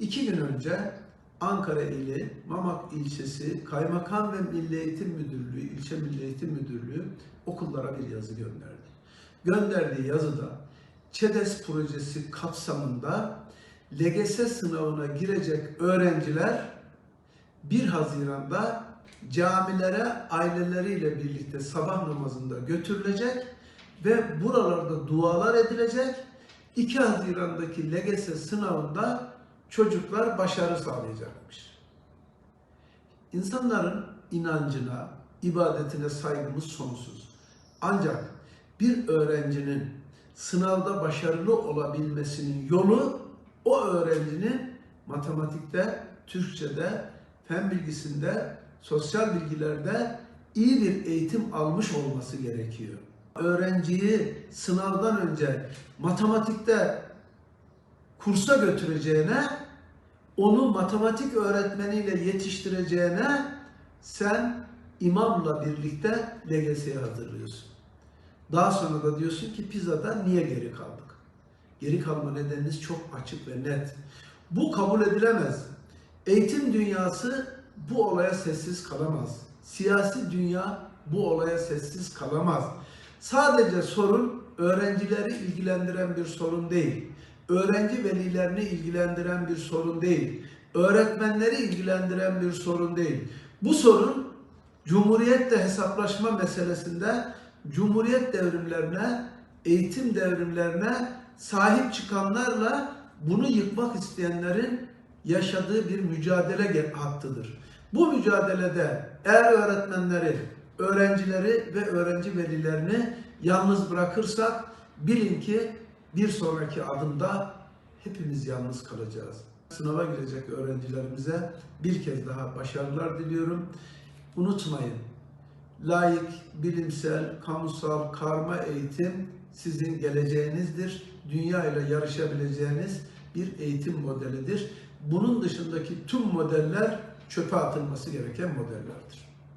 İki gün önce Ankara ili Mamak ilçesi Kaymakam ve Milli Eğitim Müdürlüğü, ilçe Milli Eğitim Müdürlüğü okullara bir yazı gönderdi. Gönderdiği yazıda ÇEDES projesi kapsamında LGS sınavına girecek öğrenciler 1 Haziran'da camilere aileleriyle birlikte sabah namazında götürülecek ve buralarda dualar edilecek. 2 Haziran'daki LGS sınavında çocuklar başarı sağlayacakmış. İnsanların inancına, ibadetine saygımız sonsuz. Ancak bir öğrencinin sınavda başarılı olabilmesinin yolu o öğrencinin matematikte, Türkçede, fen bilgisinde, sosyal bilgilerde iyi bir eğitim almış olması gerekiyor. Öğrenciyi sınavdan önce matematikte kursa götüreceğine, onu matematik öğretmeniyle yetiştireceğine sen imamla birlikte LGS'ye hazırlıyorsun. Daha sonra da diyorsun ki pizzada niye geri kaldık? Geri kalma nedeniniz çok açık ve net. Bu kabul edilemez. Eğitim dünyası bu olaya sessiz kalamaz. Siyasi dünya bu olaya sessiz kalamaz. Sadece sorun öğrencileri ilgilendiren bir sorun değil. Öğrenci velilerini ilgilendiren bir sorun değil. Öğretmenleri ilgilendiren bir sorun değil. Bu sorun Cumhuriyetle hesaplaşma meselesinde Cumhuriyet devrimlerine, eğitim devrimlerine sahip çıkanlarla bunu yıkmak isteyenlerin yaşadığı bir mücadele hattıdır. Bu mücadelede eğer öğretmenleri, öğrencileri ve öğrenci velilerini yalnız bırakırsak bilin ki bir sonraki adımda hepimiz yalnız kalacağız. Sınava girecek öğrencilerimize bir kez daha başarılar diliyorum. Unutmayın, layık, bilimsel, kamusal, karma eğitim sizin geleceğinizdir. Dünya ile yarışabileceğiniz bir eğitim modelidir. Bunun dışındaki tüm modeller çöpe atılması gereken modellerdir.